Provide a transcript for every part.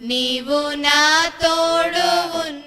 నీవు నా తోడు ఉన్న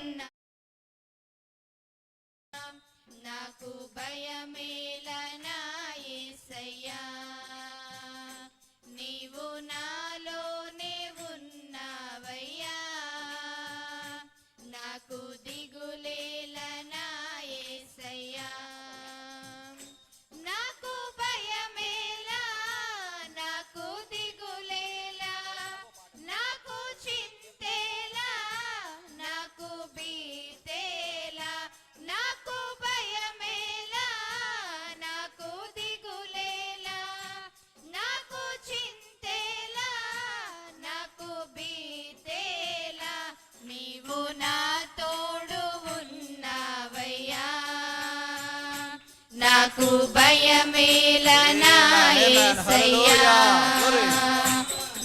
నాకు భయమేలనాయ్యా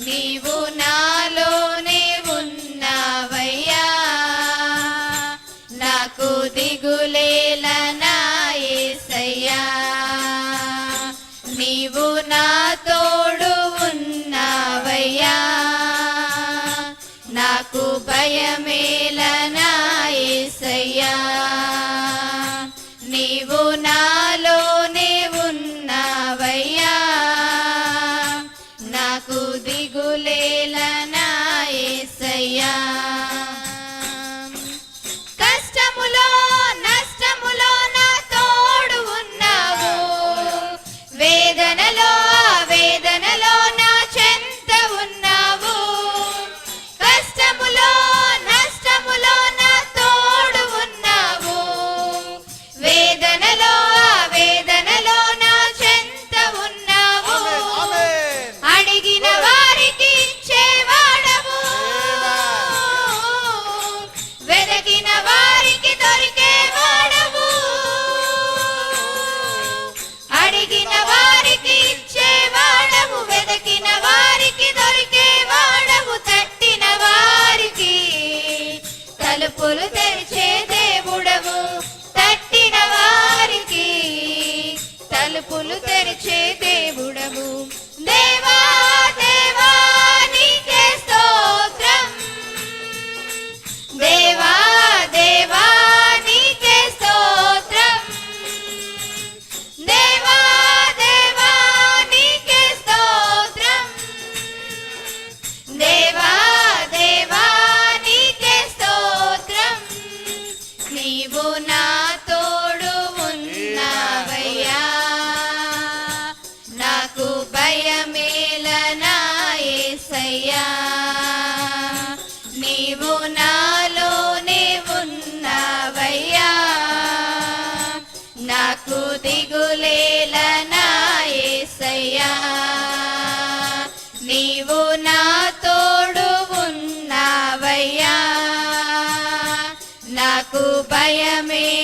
నీవు నాలోనే ఉన్నావయ్యా. నాకు దిగులేలనాయ్యా నీవు నా తోడు ఉన్నావయ్యా. నాకు భయమేలనాయ్యా నీవు నా తలుపులు తెరిచే దేవుడవు తట్టిన వారికి. తలుపులు తెరిచే దేవుడవు. దేవా నీవు నా నాకు భయమే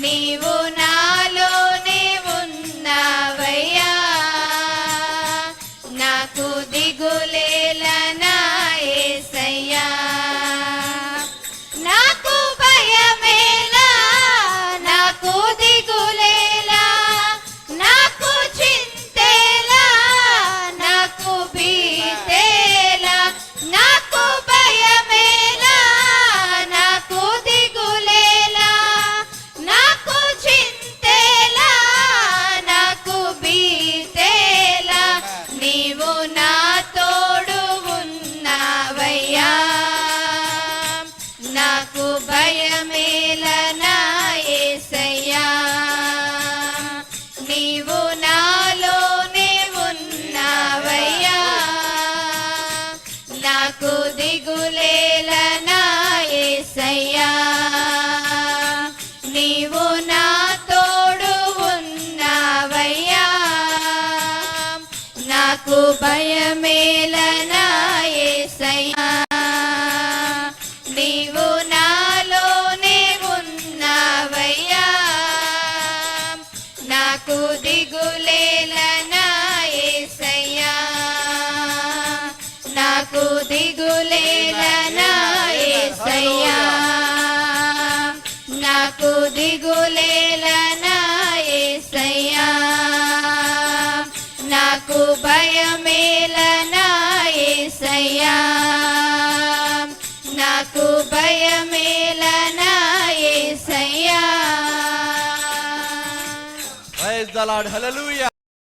Leave. నాకు భయమేలన నాకు దిగులేలనాయ్యా నాకు దిగులేలనాయ్యా నాకు భయమేలనాయ్యా నాకు భయమేలనాయ్యా ప్రైజ్ ద లార్డ్ హల్లెలూయా